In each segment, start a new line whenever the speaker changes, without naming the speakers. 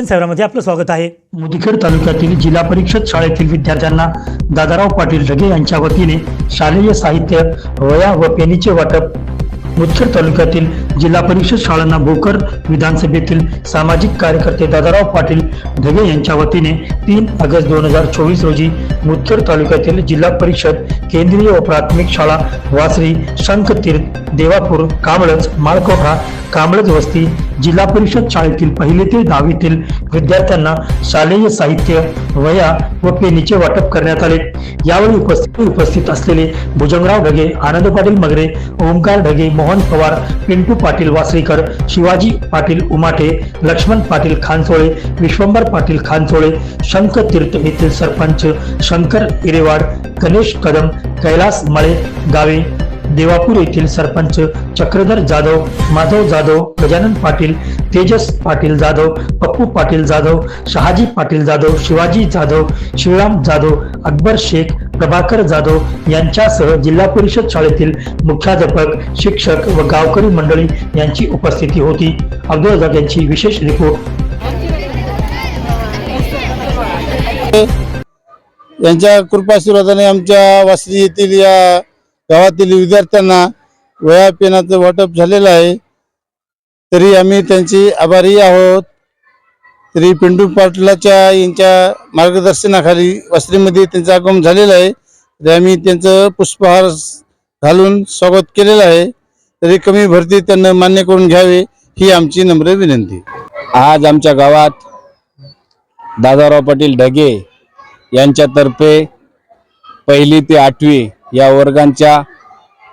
शिक्षण सेवामध्ये आपलं स्वागत आहे.
मुदखेड तालुक्यातील जिल्हा परिषद शाळेतील विद्यार्थ्यांना दादाराव पाटील ढगे यांच्या वतीने शालेय साहित्य वया व पेनीचे वाटप. मुदखेड तालुक्यातील जिल्हा परिषद शाळांना भोकर विधानसभेतील सामाजिक कार्यकर्ते दादाराव पाटील ढगे यांच्या वतीने तीन ऑगस्ट दोन हजार चोवीस रोजी मुत्तर तालुक्यातील जिल्हा परिषद केंद्रीय व प्राथमिक शाळा वासरी शंखतीर्थ देवापूर कांबळज माळकोठा कांबळज वस्ती जिल्हा परिषद शाळेतील पहिले ते दहावीतील विद्यार्थ्यांना शालेय साहित्य वया व पेनीचे वाटप करण्यात आले. यावेळी उपस्थित उपस्थित असलेले भुजंगराव ढगे आनंद पाटील मगरे ओंकार ढगे मोहन पवार पिंटू पाटील वासरीकर शिवाजी पाटील उमाटे लक्ष्मण पाटील खानसोळे विश्वंभर पाटील खानसोळे शंख तीर्थ येथील सरपंच शंकर इरेवाड गणेश कदम कैलास मळे गावे देवापूर येथील सरपंच चक्रधर जाधव माधव जाधव गजानन पाटील तेजस पाटील जाधव पप्पू पाटील जाधव शहाजी पाटील जाधव शिवाजी जाधव शिवराम जाधव अकबर शेख प्रभाकर जाधव यांच्यासह जिल्हा परिषद शाळेतील मुख्याध्यापक शिक्षक व गावकरी मंडळी यांची उपस्थिती होती. अब्दुल रजाक यांची विशेष रिपोर्ट.
यांच्या कृपाशीर्वादाने आमच्या वासरी येथील या गावातील विद्यार्थ्यांना वया पेनाचं वाटप झालेलं आहे. तरी आम्ही त्यांची आभारी आहोत. तरी पिंडू पाटलाच्या यांच्या मार्गदर्शनाखाली वासरीमध्ये त्यांचं आगमन झालेलं आहे. तरी आम्ही त्यांचं पुष्पहार घालून स्वागत केलेलं आहे. तरी कमी भरती त्यांना मान्य करून घ्यावे ही आमची नम्र विनंती.
आज आमच्या गावात दादाराव पाटील ढगे यांच्यातर्फे पहिली ते आठवी या वर्गांच्या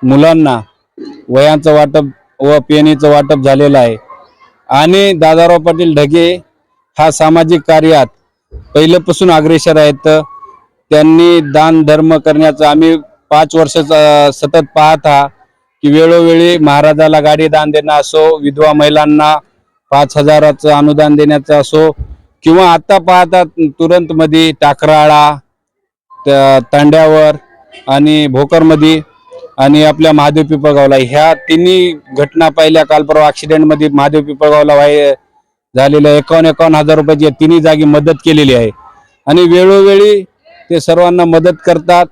मुलांना वयांचं वाटप व पेनीचं वाटप झालेलं आहे. आणि दादाराव पाटील ढगे हा सामाजिक कार्यात पहिल्यापासून अग्रेसर आहेत. त्यांनी दान धर्म करण्याचं आम्ही पाच वर्ष सतत पाहत आहा की वेळोवेळी महाराजाला गाडी दान देणं असो विधवा महिलांना पाच हजाराचं अनुदान देण्याचं असो किंवा आता पाहता तुरंत मध्ये टाकराळा तांड्यावर आणि भोकरमध्ये आणि आपल्या महादेव पिपळगावला. ह्या तिन्ही घटना पाहिल्या काल परवा ॲक्सिडेंटमध्ये महादेव पिपळगावला व्हाय झालेल्या एकावन्न एकावन्न हजार रुपयाची या तिन्ही जागी मदत केलेली आहे. आणि वेळोवेळी ते सर्वांना मदत करतात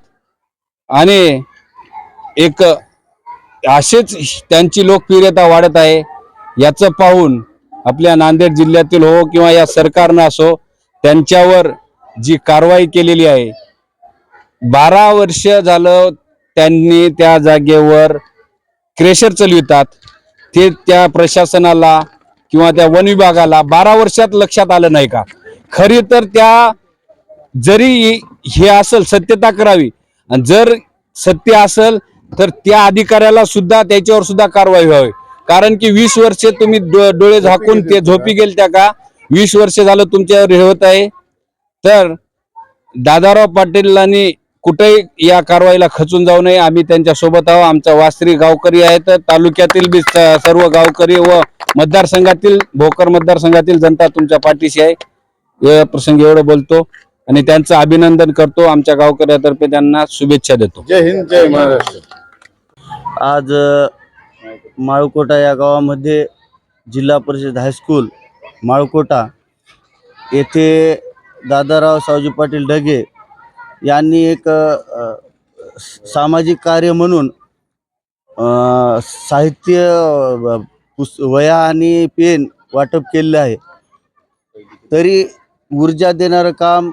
आणि एक असेच त्यांची लोकप्रियता वाढत आहे याचं पाहून आपल्या नांदेड जिल्ह्यातील हो किंवा या सरकारनं असो त्यांच्यावर जी कारवाई केलेली आहे बारा वर्ष झालं त्यांनी त्या जागेवर क्रेशर चालवितात. ते त्या प्रशासनाला किंवा त्या वन विभागाला बारा वर्षात लक्षात आलं नाही का? खरी तर त्या जरी हे असेल सत्यता करावी. आणि जर सत्य असेल तर त्या अधिकाऱ्याला सुद्धा त्याच्यावर सुद्धा कारवाई व्हावी. कारण की वीस वर्ष तुम्ही डोळे झाकून ते झोपी गेल त्या का? वीस वर्ष झालं तुमच्यावर हे होत आहे. तर दादाराव पाटीलांनी कुठेही या कारवाईला खचून जाऊ नये. आम्ही त्यांच्यासोबत आहोत. आमचा वास्त्री गावकरी आहेत. तालुक्यातील बी सर्व गावकरी व मतदारसंघातील भोकर मतदारसंघातील जनता तुमच्या पाठीशी आहे. या प्रसंगी एवढं बोलतो आणि त्यांचं अभिनंदन करतो. आमच्या गावकऱ्यातर्फे त्यांना शुभेच्छा देतो.
जय हिंद जय महाराष्ट्र.
आज माळकोटा या गावामध्ये जिल्हा परिषद हायस्कूल माळकोटा येथे दादाराव सावजी पाटील ढगे यांनी एक सामाजिक कार्य म्हणून साहित्य पुस् पुस वया आणि पेन वाटप केलेलं आहे. तरी ऊर्जा देणारं काम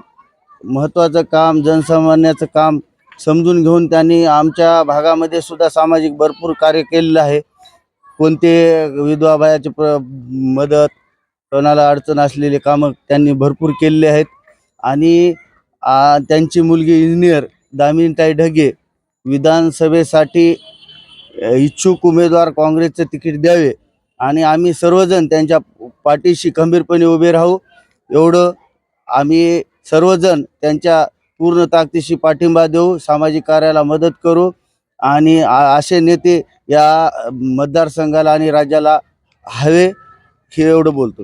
महत्त्वाचं काम जनसामान्याचं काम समजून घेऊन त्यांनी आमच्या भागामध्ये सुद्धा सामाजिक भरपूर कार्य केलेलं आहे. कोणते विधवा बायाची प्र मदत कोणाला अडचण असलेले कामं त्यांनी भरपूर केलेले आहेत. आणि त्यांची मुलगी इंजिनियर दामिनीताई ढगे विधानसभेसाठी इच्छुक उमेदवार काँग्रेसचं तिकीट द्यावे आणि आम्ही सर्वजण त्यांच्या पाठीशी खंबीरपणे उभे राहू. एवढं आम्ही सर्वजण त्यांच्या पूर्ण ताकदीशी पाठिंबा देऊ सामाजिक कार्याला मदत करू. आणि असे नेते या मतदारसंघाला आणि राज्याला हवे हे एवढं बोलतो.